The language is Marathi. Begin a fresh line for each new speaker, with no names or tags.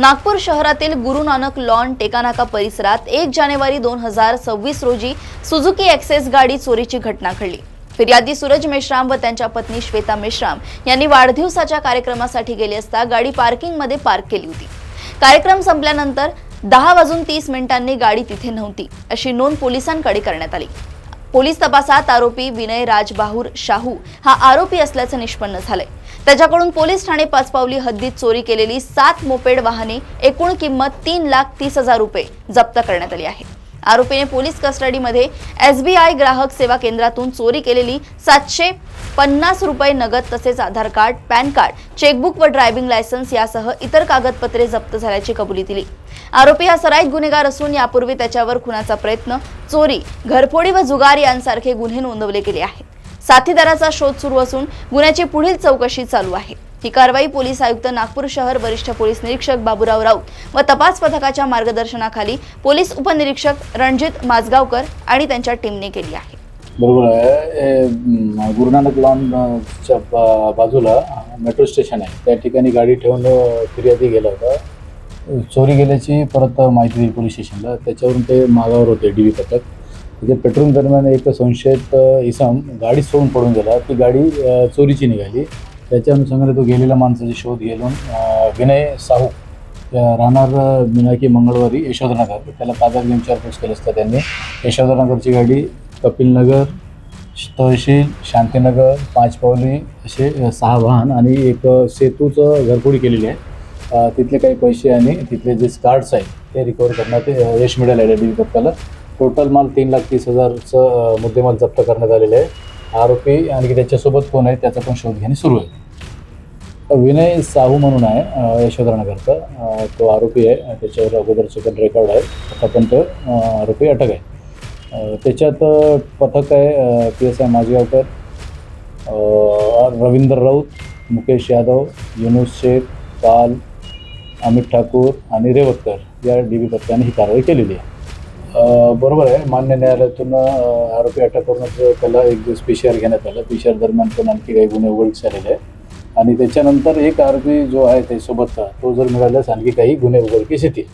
नागपूर शहरातील गुरु नानक लॉन टेकानाका परिसरात एक जानेवारी दोन हजार सव्वीस रोजी सुझुकी एक्सेस गाडी चोरीची घटना घडली. फिर्यादी सूरज मेश्राम व त्यांच्या पत्नी श्वेता मेश्राम यांनी वाढदिवसाच्या कार्यक्रमासाठी गेले असता गाडी पार्किंगमध्ये पार्क केली होती. कार्यक्रम संपल्यानंतर दहा वाजून तीस मिनिटांनी गाडी तिथे नव्हती अशी नोंद पोलिसांकडे करण्यात आली. पोलीस तपासात आरोपी विनय राजबाहूर शाहू हा आरोपी असल्याचं निष्पन्न झालंय. त्याच्याकडून पोलीस ठाणे पाचपावली हद्दीत चोरी केलेली सात मोपेड वाहने एकूण किंमत तीन लाख तीस हजार रुपये जप्त करण्यात आली आहे. आरोपीने पोलीस कस्टडीमध्ये एसबीआय ग्राहक सेवा केंद्रातून चोरी केलेली सातशे पन्नास रुपये नगद तसेच Aadhaar card PAN card chequebook व ड्रायव्हिंग लायसन्स यासह इतर कागदपत्रे जप्त झाल्याची कबुली दिली. आरोपी हा सराईत गुन्हेगार असून यापूर्वी त्याच्यावर खुनाचा प्रयत्न चोरी घरफोडी व जुगार यांसारखे गुन्हे नोंदवले गेले आहेत. साथीदाराचा शोध सुरू असून गुन्ह्याची पुढील चौकशी चालू आहे. ही कारवाई पोलीस आयुक्त नागपूर शहर वरिष्ठ पोलीस निरीक्षक बाबूराव राऊत व तपास पथकाच्या मार्गदर्शनाखाली पोलीस उपनिरीक्षक रणजित माजगावकर आणि त्यांच्या टीमने केली आहे.
बरोबर आहे. गुरु नानक लॉनच्या बाजूला मेट्रो स्टेशन आहे. त्या ठिकाणी गाडी ठेवून फिर्यादी गेला होता. चोरी गेल्याची परत माहिती दिली पोलीस स्टेशनला. त्याच्यावरून ते मागावर होते डी व्ही पथक. तिथे पेट्रोलिंग दरम्यान एक संशयित इसम गाडी सोडून पडून गेला. ती गाडी चोरीची निघाली. त्याच्या अनुषंगाने तो गेलेल्या माणसाचा शोध घेऊन विनय साहू राहणार मिनाकी मंगळवारी यशोधनगर त्याला ताब्यात घेऊन विचारपूस केली असता त्यांनी. यशोधनगरची गाडी कपिलनगर तहसील शांतीनगर पाचपावली असे सहा वाहन आणि एक सेतूचं घरफोडी केलेली आहे. तिथले काही पैसे आणि तिथले जे कार्ड्स आहेत ते रिकवर करण्यात यश मिळालं आहे. डी पथकाला टोटल माल तीन लाख तीस हजारचं मुद्देमाल जप्त करण्यात आलेले आहे. आरोपी आणि त्याच्यासोबत कोण आहे त्याचा पण शोध घेणे सुरू आहे. विनय साहू म्हणून आहे यशोधरानगरचा. तो आरोपी आहे त्याच्यावर अगोदरचं पण रेकॉर्ड आहे आता पण तो आरोपी अटक आहे. त्याच्यात पथक आहे P S I Majigaonkar Ravindra Raut Mukesh Yadav Yunus Shaikh Pal Amit Thakur आणि रेवतकर या डी बी पथकाने ही कारवाई केलेली आहे. बरोबर आहे. मान्य न्यायालयातून आरोपी अटक करूनच त्याला एक दिवस पी सी आर घेण्यात आलं. पी सी आर दरम्यान पण आणखी काही गुन्हे उघड झालेले आहे आणि त्याच्यानंतर एक आरोपी जो आहे त्यासोबतचा तो जर मिळाल्यास आणखी काही गुन्हे उघडकीस येतील.